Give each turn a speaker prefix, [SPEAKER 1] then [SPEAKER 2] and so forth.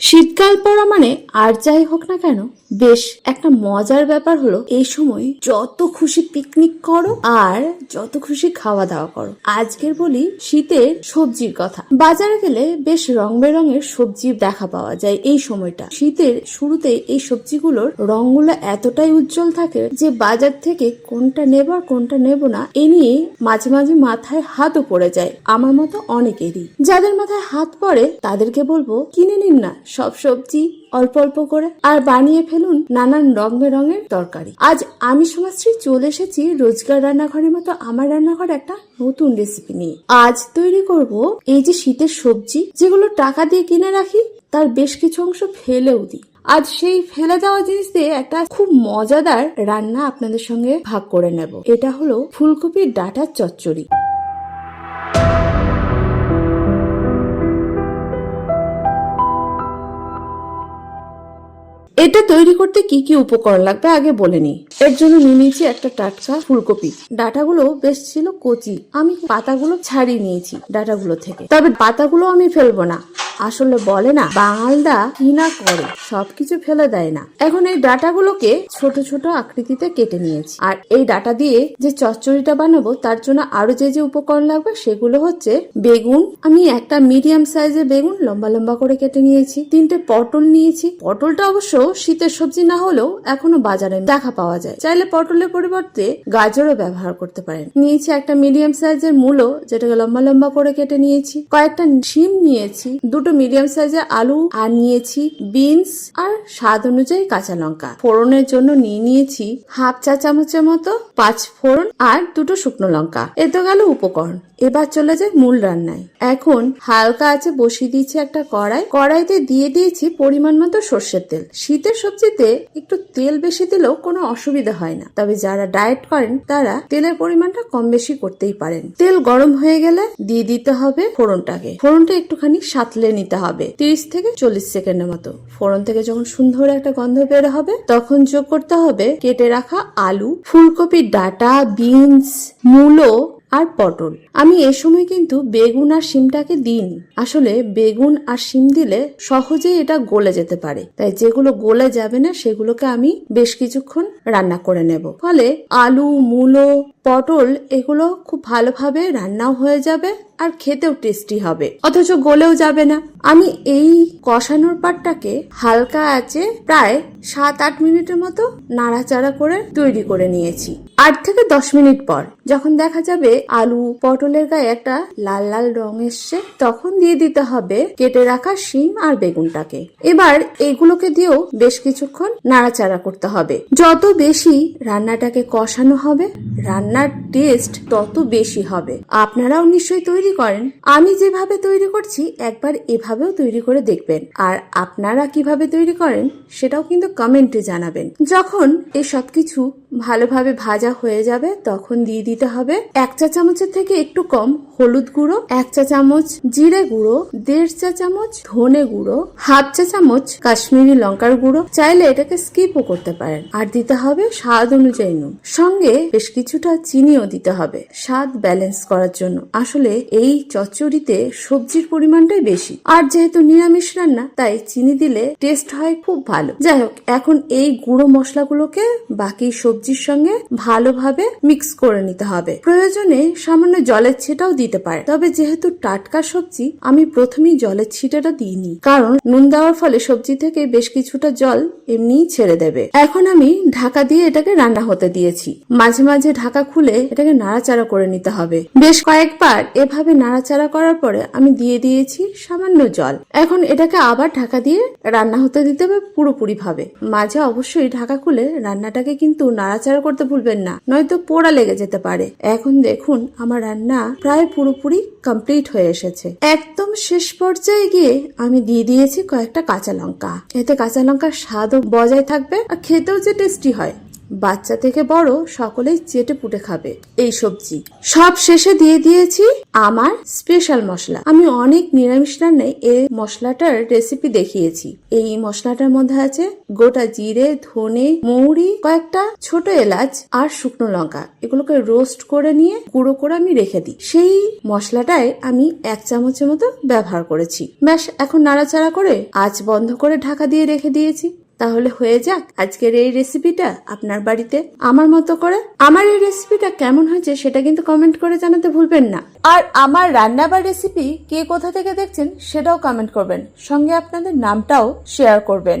[SPEAKER 1] শীতকাল পড়া মানে আর যাই হোক না কেন, বেশ একটা মজার ব্যাপার হলো এই সময় যত খুশি পিকনিক করো আর যত খুশি খাওয়া দাওয়া করো। আজকের বলি শীতের সবজির কথা। বাজারে গেলে বেশ রং বেরঙের সবজি দেখা পাওয়া যায় এই সময়টা। শীতের শুরুতে এই সবজিগুলোর রংগুলো এতটাই উজ্জ্বল থাকে যে বাজার থেকে কোনটা নেব আর কোনটা নেব না, এ নিয়ে মাঝে মাঝে মাথায় হাতও পড়ে যায়। আমার মতো অনেকেরই। যাদের মাথায় হাত পড়ে, তাদেরকে বলব কিনে নিন না সব সবজি অল্প অল্প করে আর বানিয়ে ফেলুন নানান রং বেরঙের তরকারি। আজ আমি সমাজশ্রী চলে এসেছি রোজগার রান্নাঘরের মতো আমার রান্নাঘর একটা নতুন রেসিপি নিয়ে। আজ তৈরি করব এই যে শীতের সবজি, যেগুলো টাকা দিয়ে কিনে রাখি, তার বেশ কিছু অংশ ফেলেও দিই। আজ সেই ফেলে দেওয়া জিনিস দিয়ে একটা খুব মজাদার রান্না আপনাদের সঙ্গে ভাগ করে নেব। এটা হলো ফুলকপির ডাটার চচ্চড়ি। এটা তৈরি করতে কি কি উপকরণ লাগবে আগে বলে নি এর জন্য নিয়ে নিয়েছি একটা টাটকা ফুলকপি। ডাটাগুলো বেশ ছিল কচি। আমি পাতাগুলো ছাড়িয়ে নিয়েছি ডাটাগুলো থেকে। তবে পাতাগুলো আমি ফেলব না। আসলে বলে না, বাঙালদা কি না করে, সবকিছু ফেলে দেয় না। এখন এই ডাটাগুলোকে ছোট ছোট আকৃতিতে কেটে নিয়েছি। আর এই ডাটা দিয়ে যে চচ্চড়িটা বানাবো, তার জন্য আরও যে যে উপকরণ লাগবে, সেগুলো হচ্ছে বেগুন। আমি একটা মিডিয়াম সাইজের বেগুন লম্বা লম্বা করে কেটে নিয়েছি। তিনটে পটল নিয়েছি। পটলটা অবশ্য শীতের সবজি না হলেও এখনও বাজারে দেখা পাওয়া যায়। চাইলে পটলের পরিবর্তে গাজরও ব্যবহার করতে পারেন। নিয়েছি একটা মিডিয়াম সাইজের মূলো, যেটাকে লম্বা লম্বা করে কেটে নিয়েছি। কয়েকটা শিম নিয়েছি, দুটো মিডিয়াম সাইজের আলু, আর নিয়েছি বিনস আর স্বাদ অনুযায়ী কাঁচা লঙ্কা। ফোড়নের জন্য নিয়ে নিয়েছি হাফ চা চামচের মতো পাঁচ ফোড়ন আর দুটো শুকনো লঙ্কা। এ তো গেল উপকরণ। এবার চলে যায় মূল রান্নায়। এখন হালকা আছে বসিয়ে দিয়েছি একটা কড়াই। কড়াইতে দিয়ে দিয়েছি পরিমাণ মতো সর্ষের তেল। শীতের সবজিতে একটু তেল বেশি দিলেও কোনো অসুবিধা হয় না। তবে যারা ডায়েট করেন, তারা তেলের পরিমাণটা কম বেশি করতেই পারেন। তেল গরম হয়ে গেলে দিয়ে দিতে হবে ফোড়নটাকে। ফোড়নটা একটুখানি সাতলে নিতে হবে, তিরিশ থেকে চল্লিশ সেকেন্ডের মতো। ফোড়ন থেকে যখন সুন্দর একটা গন্ধ বের হবে, তখন যোগ করতে হবে কেটে রাখা আলু ফুলকপির ডাটা, বিনস, মূলো আর পটল। আমি এ সময় কিন্তু বেগুন আর শিমটাকে দিইনি। আসলে বেগুন আর শিম দিলে সহজেই এটা গলে যেতে পারে। তাই যেগুলো গলে যাবে না, সেগুলোকে আমি বেশ কিছুক্ষণ রান্না করে নেব। ফলে আলু, মূলো, পটল এগুলো খুব ভালোভাবে রান্নাও হয়ে যাবে আর খেতেও টেস্টি হবে। অথচ গলেও যাবে না। আমি এই কষানোর পাটটাকে হালকা আছে প্রায় সাত আট মিনিটের মতো নাড়াচাড়া করে তৈরি করে নিয়েছি। আট থেকে দশ মিনিট পর যখন দেখা যাবে আলু পটলের গায়ে একটা লাল লাল রং এসছে, তখন দিয়ে দিতে হবে কেটে রাখা শিম আর বেগুনটাকে। এবার এগুলোকে দিয়েও বেশ কিছুক্ষণ নাড়াচাড়া করতে হবে। যত বেশি রান্নাটাকে কষানো হবে, রান্নার টেস্ট তত বেশি হবে। আপনারাও নিশ্চয়ই তৈরি করেন? আমি যেভাবে তৈরি করছি, একবার এভাবেও তৈরি করে দেখবেন। আর আপনারা কীভাবে তৈরি করেন, সেটাও কিন্তু কমেন্টে জানাবেন। যখন এই সবকিছু ভালোভাবে ভাজা হয়ে যাবে, তখন দিয়ে দিতে হবে এক চা চামচের থেকে একটু কম হলুদ গুঁড়ো, এক চা চামচ জিরে গুঁড়ো, দেড় চা চামচ ধনে গুঁড়ো, হাফ চা চামচ কাশ্মীরি লঙ্কার গুঁড়ো। চাইলে এটাকে স্কিপও করতে পারেন। আর দিতে হবে স্বাদ অনুযায়ী নুন। সঙ্গে বেশ কিছুটা চিনিও দিতে হবে। স্বাদ ব্যালেন্স করার জন্য। আসলে এই চচ্চড়িতে সবজির পরিমাণটাই বেশি। আর যেহেতু নিরামিষ রান্না, তাই চিনি দিলে টেস্ট হয় খুব ভালো। যাই হোক, এখন এই গুঁড়ো মশলাগুলোকে বাকি সবজির সঙ্গে ভালোভাবে মিক্স করে নিতে হবে। প্রয়োজনে সামান্য জলের ছিটাও দিতে পারে। তবে যেহেতু টাটকা সবজি, আমি প্রথমেই জলের ছিটাটা দিইনি। কারণ নুন দেওয়ার ফলে সবজি থেকে বেশ কিছুটা জল এমনিই ছেড়ে দেবে। এখন আমি ঢাকা দিয়ে এটাকে রান্না হতে দিয়েছি। মাঝে মাঝে ঢাকা খুলে এটাকে নাড়াচাড়া করে নিতে হবে। বেশ কয়েকবার এভাবে নাড়াচাড়া করার পরে আমি দিয়ে দিয়েছি সামান্য জল। এখন এটাকে আবার ঢাকা দিয়ে রান্না হতে দিতে হবে পুরোপুরি ভাবে মাঝে অবশ্যই ঢাকা খুলে রান্নাটাকে কিন্তু নাড়াচাড়া করতে ভুলবেন না, নয়তো পোড়া লেগে যেতে পারে। এখন দেখুন, আমার রান্না প্রায় পুরোপুরি কমপ্লিট হয়ে এসেছে। একদম শেষ পর্যায়ে গিয়ে আমি দিয়ে দিয়েছি কয়েকটা কাঁচা লঙ্কা। এতে কাঁচা লঙ্কার স্বাদও বজায় থাকবে আর খেতেও যে টেস্টি হয়। বাচ্চা থেকে বড় সকলেই চেটে পুটে খাবে এই সবজি। সব শেষে দিয়ে দিয়েছি আমার স্পেশাল মশলা। আমি অনেক নিরামিষ রান্নায় এই মশলাটার রেসিপি দেখিয়েছি। এই মশলাটার মধ্যে আছে গোটা জিরে, ধনে, মৌরি, কয়েকটা ছোট এলাচ আর শুকনো লঙ্কা। এগুলোকে রোস্ট করে নিয়ে গুঁড়ো করে আমি রেখে দিই। সেই মশলাটায় আমি এক চামচের মতো ব্যবহার করেছি। ব্যাস, এখন নাড়াচাড়া করে আঁচ বন্ধ করে ঢাকা দিয়ে রেখে দিয়েছি। তাহলে হয়ে যাক আজকের এই রেসিপিটা আপনার বাড়িতে। আমার মতো করে আমার এই রেসিপিটা কেমন হয়েছে সেটা কিন্তু কমেন্ট করে জানাতে ভুলবেন না। আর আমার রান্না বা রেসিপি কে কোথা থেকে দেখছেন সেটাও কমেন্ট করবেন। সঙ্গে আপনাদের নামটাও শেয়ার করবেন।